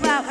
about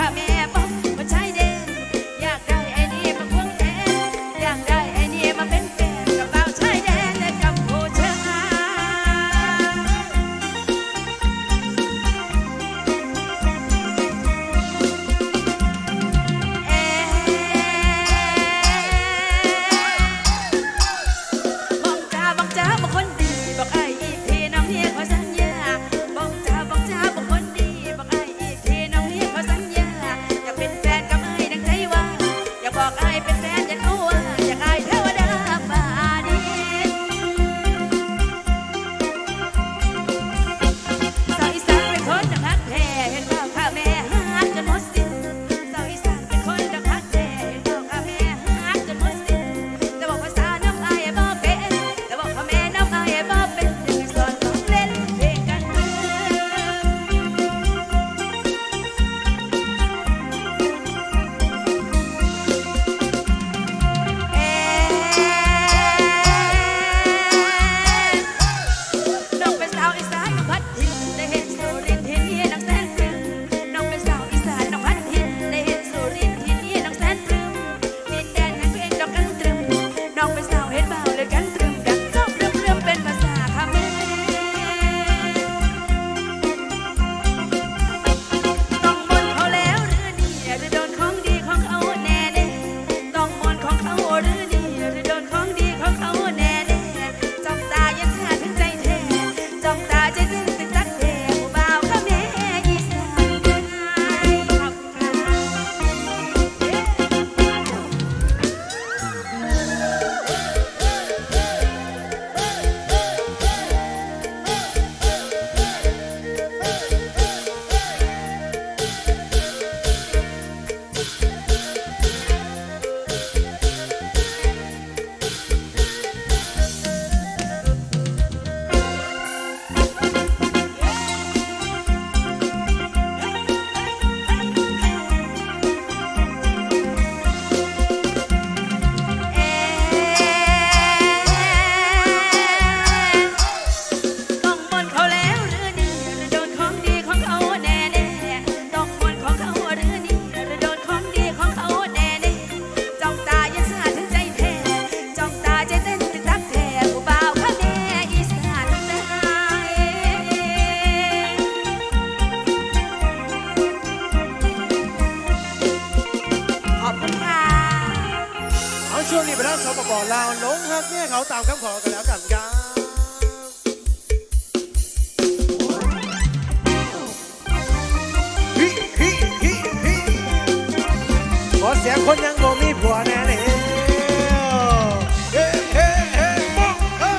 สียงคนยังบ่มีผัวแน่เออเฮ้เฮ้เฮ้บ่ฮะ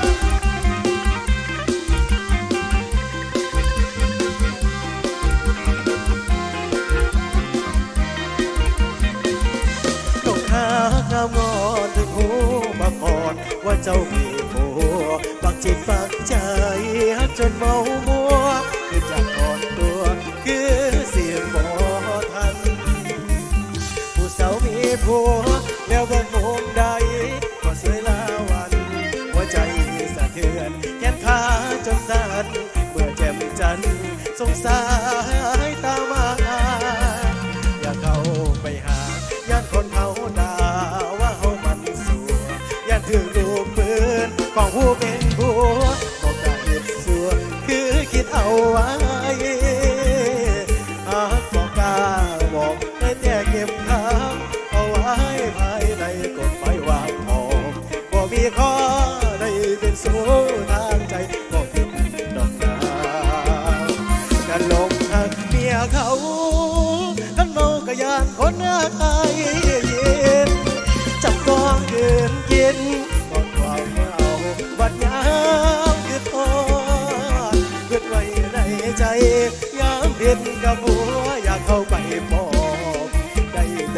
ต้องหาข้ยว่าเจ้ามีผัวบักจิตบักใจฮักจนเมามัว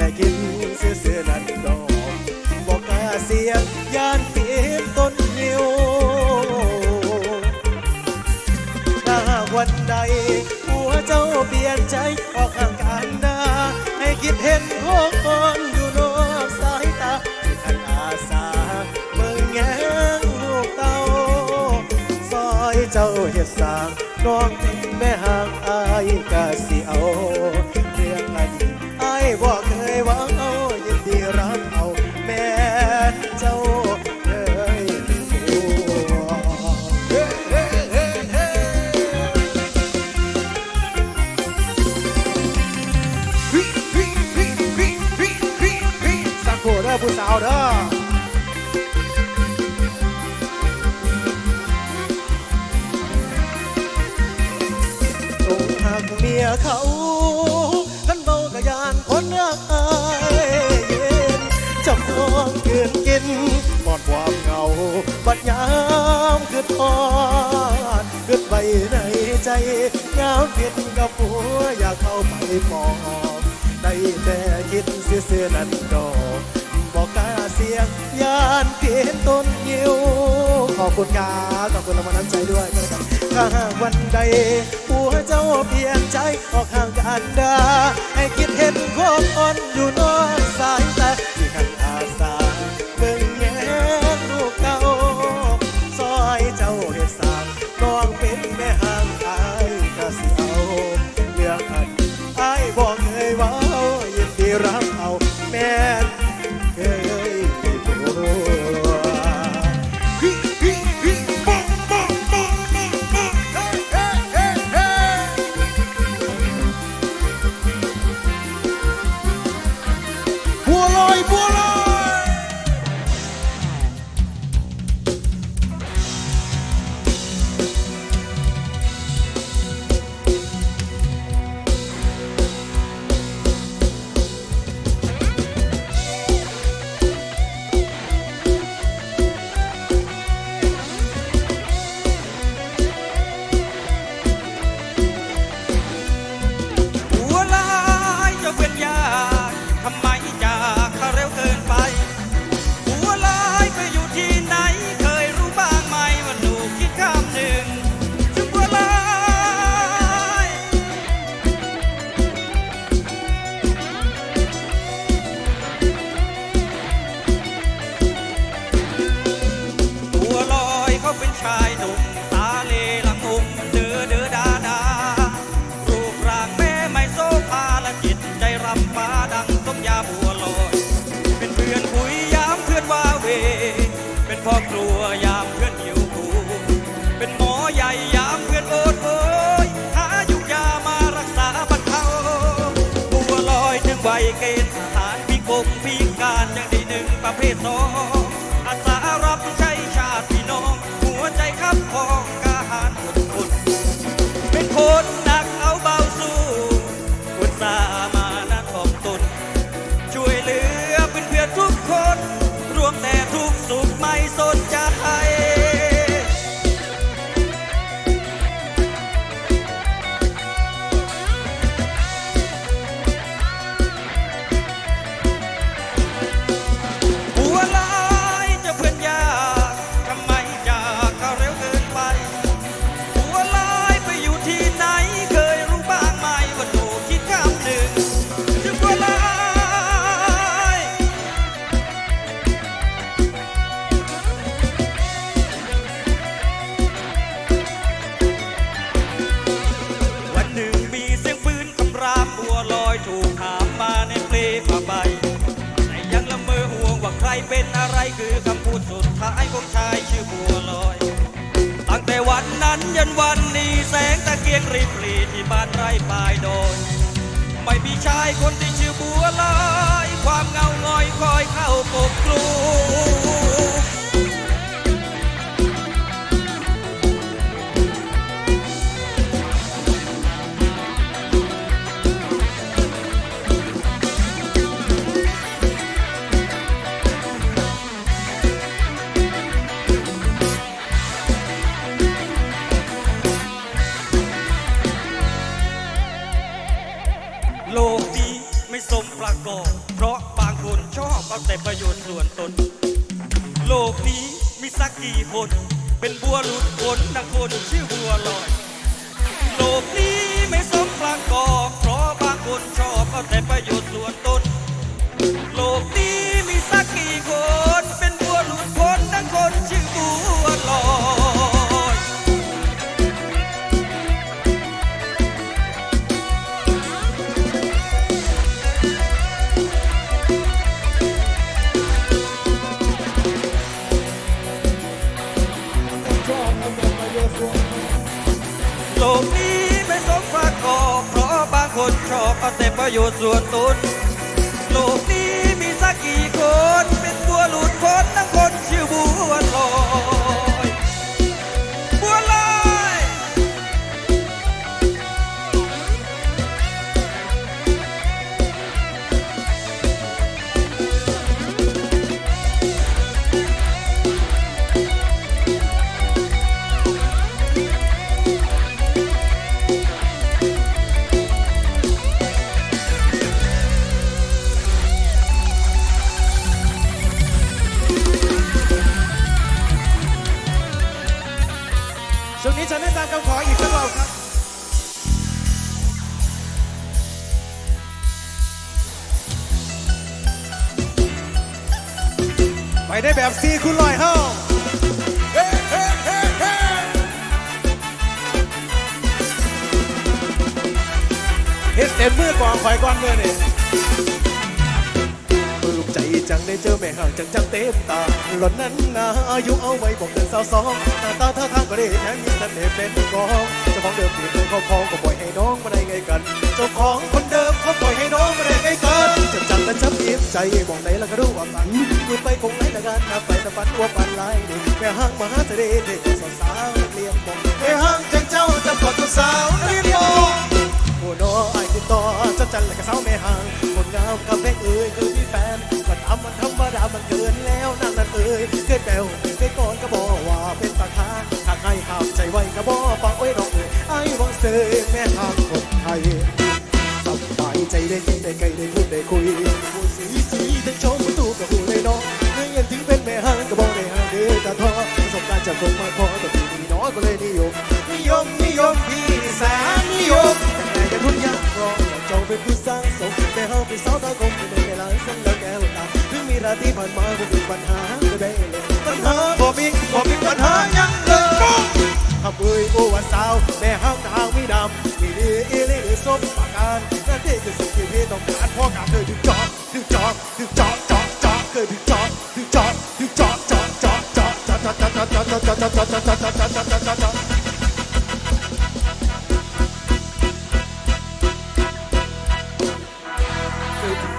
ได้กินเสื้อเสื้อนั้นดอกบอกกาเสียงยานเปียบต้นนิ้วถ้าวันใดหัวเจ้าเปลี่ยนใจออกห่างกันนาให้คิดเห็นพวกคนอยู่นอกสายตาที่ท่านอาสาเมืองแงงลูกเต้าซอยเจ้าเห็ดสางน้อง ดเกิดไวในใจยาวคิดกับหัวอยากเข้าไปปองได้แต่คิดเสียอนั่นดอกบอกกาเสียงยานเพียนต้นยิ้วขอบคุณกาขอบคุณรามวัน้ำใจด้วยครับข้าวันใดหัวเจ้าเปลี่ยนใจออกห่างกันดาให้คิดเห็นควอ่อนอยู่นอกสายตา เพศสอง วันนี้แสงตะเกียงรีบรีที่บ้านไร่ปลายโดน ไม่มีชายคนที่ชื่อบัวลอย ความเงางอยคอยเข้าปกคกลู กนี้มีสักกี่คน เป็นบัวหลุดพ้นดังคนชื่อบัวลอย โลกนี้ไม่สมกลางกฏเพราะบางคนชอบเอาแต่ประโยชน์ส่วนตน โลกนี้ คนชอบเอาแต่ประโยชน์ส่วนตนโลกนี้มีสักกี่คน เป็นตัวหลุดพ้นทั้งคนชื่อบัวทอง ต็มมือกวางไฟก้อนมือนี่ปลื้มใจจังได้เจอแม่ห่างจังจังเต็มตาหล่นนั้นนะอายุเอาไว้บอกเดินสาวสองหน้าตาท่าทางก็ได้แถมมีเสน่ห์เป็นกองเจ้าของเดิมเปลี่ยนตัวเขาพองก็ปล่อยให้น้องมาได้ไงกัน เจ้าของคนเดิมเขาปล่อยให้น้องมาได้ไงกันจังจังแต่ช้ำเอียใจมองไหนแล้วก็รู้ว่ามันมือไปคงไหนละกันนับไปแต่ฝันว่าปันลายเด็กแม่ห้างมหาเสน่ห์เด็กสาวสาวเลี้ยงมองแม่ห้างจังเจ้าจะปลดตัวสาวเลี้ยงมอง โอ้น้อไอ้ติดต่อจัดจันและก็สาวแม่ห่างคนงามกับแม่เอ๋ยคือมีแฟนก็ตามมันธรรมดามันเกินแล้วนั่นนั่นเอ๋ยเคยแปลวเคยก่อนก็บอกว่าเป็นตาค้าถ้าใครห้ามใจไว้ก็บอกฟังไว้น้องเอ๋ยไอ้วังเสยแม่ห่างคนไทยสบายใจได้ยินได้ไกลได้พูดได้คุยพูดสีสีทั้งชมประตูกับหูเลยน้องเมื่อยันถึงเป็นแม่ห่างก็บอกได้ห่างเดือตาทอประสบการณ์จากคงมาพอแต่ปีนี้น้อยก็เลยนิยมนิยมนิยมพี่แสนนิยม แต่กันทุนยากรองอยากจองเป็นผู้สร้างสมแต่เฮาเป็นสาวตาคมในเวลาสั้นแล้วแก้วตาถึงมีราตรีผ่านมาบ่มีปัญหาก็ได้เลยปัญหาบ่มีบ่มีปัญหายังเลยทำเอ้ยโอ้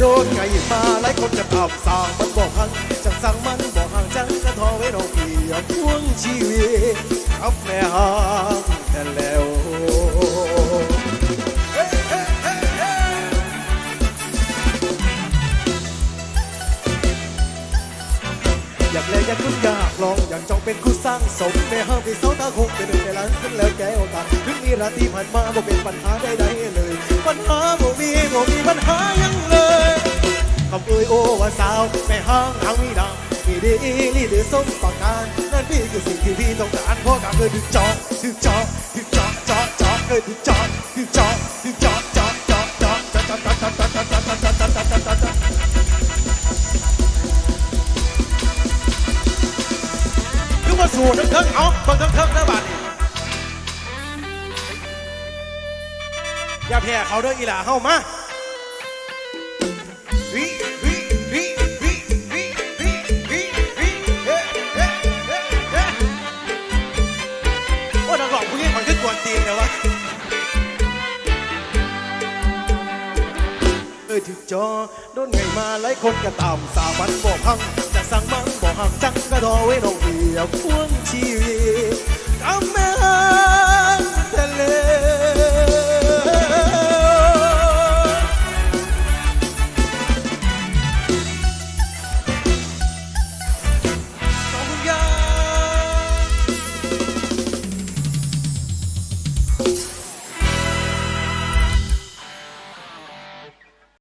โดนไก่มาหลายคนจะทำสร้างมันบอกหังจังสั่งมันบอกหังจังกระทอไว้เราเพียบพ่วงชีวิตรับแม่ห่างแต่แล้วอยากเลยอยากคุณอยา ลองอยากจองเป็นคู่สร้างสมแม่ห้างพี่สาตาคงเป็นหนึ่งในล้านขึ้นแล้วแก้วตาถึงมีราตรีผ่านมาบ่เป็นปัญหาใดๆเลย ปัญหาบ่มีบ่มีปัญหายังเลยคำเอ่ยโอว่าสาวแม่ห้างทางมีดังมีดีลีหรือส้มปากการนั่นพี่คือสิ่งที่พี่ต้องการเพราะการเคยถึงจอถึงจอถึงจอจอจอเคยถึงจอถึงจอถึงจอจอจอจอจอจอจอจอจอจอจอจอจอจอจ สู่ทั้งเทิงเอาเบิ่งทั้งเทิงนะบาดนี้อย่าแพ้เขาเด้ออีหล่าเฮามาวิวิวิวิวิวิวิวิเฮ้เฮ้เฮ้เฮ้โอ้นักร้องผู้หญิงมันคือกวนตีนเลยวะเอ้ยถึงจอโดนไงมาหลายคนก็ตามสามันบอกพัง 上忙忙，张个头为农业风起雨，干咩？